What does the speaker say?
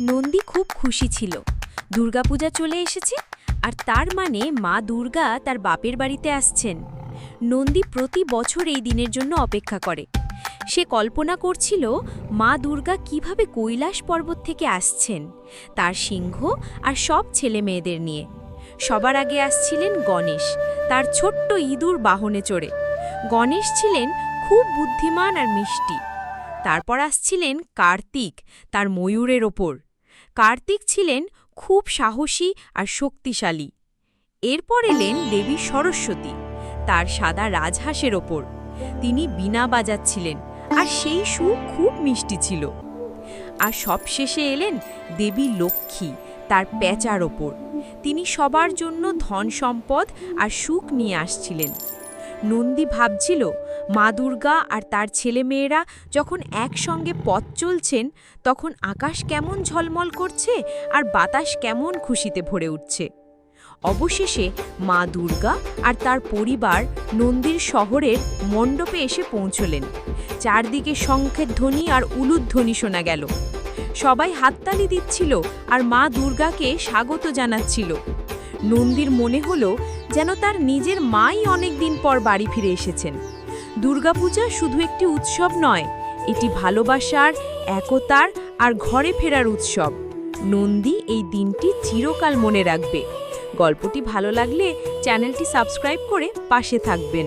নন্দী খুব খুশি ছিল। দুর্গাপূজা চলে এসেছে আর তার মানে মা দুর্গা তার বাপের বাড়িতে আসছেন। নন্দী প্রতি বছর এই দিনের জন্য অপেক্ষা করে। সে কল্পনা করছিল মা দুর্গা কীভাবে কৈলাস পর্বত থেকে আসছেন, তার সিংহ আর সব ছেলে মেয়েদের নিয়ে। সবার আগে আসছিলেন গণেশ, তার ছোট্ট ইঁদুর বাহনে চড়ে। গণেশ ছিলেন খুব বুদ্ধিমান আর মিষ্টি। তারপর আসছিলেন কার্তিক, তার ময়ূরের ওপর। কার্তিক ছিলেন খুব সাহসী আর শক্তিশালী। এরপর এলেন দেবী সরস্বতী, তার সাদা রাজহাঁসের ওপর। তিনি বিনা বাজাচ্ছিলেন আর সেই সুর খুব মিষ্টি ছিল। আর সবশেষে এলেন দেবী লক্ষ্মী, তার প্যাচার ওপর। তিনি সবার জন্য ধন সম্পদ আর সুখ নিয়ে আসছিলেন। নন্দী ভাবছিল মা দুর্গা আর তার ছেলেমেয়েরা যখন একসঙ্গে পথ চলছেন, তখন আকাশ কেমন ঝলমল করছে আর বাতাস কেমন খুশিতে ভরে উঠছে। অবশেষে মা দুর্গা আর তার পরিবার নন্দীর শহরের মণ্ডপে এসে পৌঁছলেন। চারদিকে শঙ্খের ধ্বনি আর উলুধ্বনি শোনা গেল। সবাই হাততালি দিচ্ছিল আর মা দুর্গাকে স্বাগত জানাচ্ছিল। নন্দীর মনে হলো যেন তার নিজের মাই অনেক দিন পর বাড়ি ফিরে এসেছেন। দুর্গাপূজা শুধু একটি উৎসব নয়, এটি ভালোবাসার, একতার আর ঘরে ফেরার উৎসব। নন্দী এই দিনটি চিরকাল মনে রাখবে। গল্পটি ভালো লাগলে চ্যানেলটি সাবস্ক্রাইব করে পাশে থাকবেন।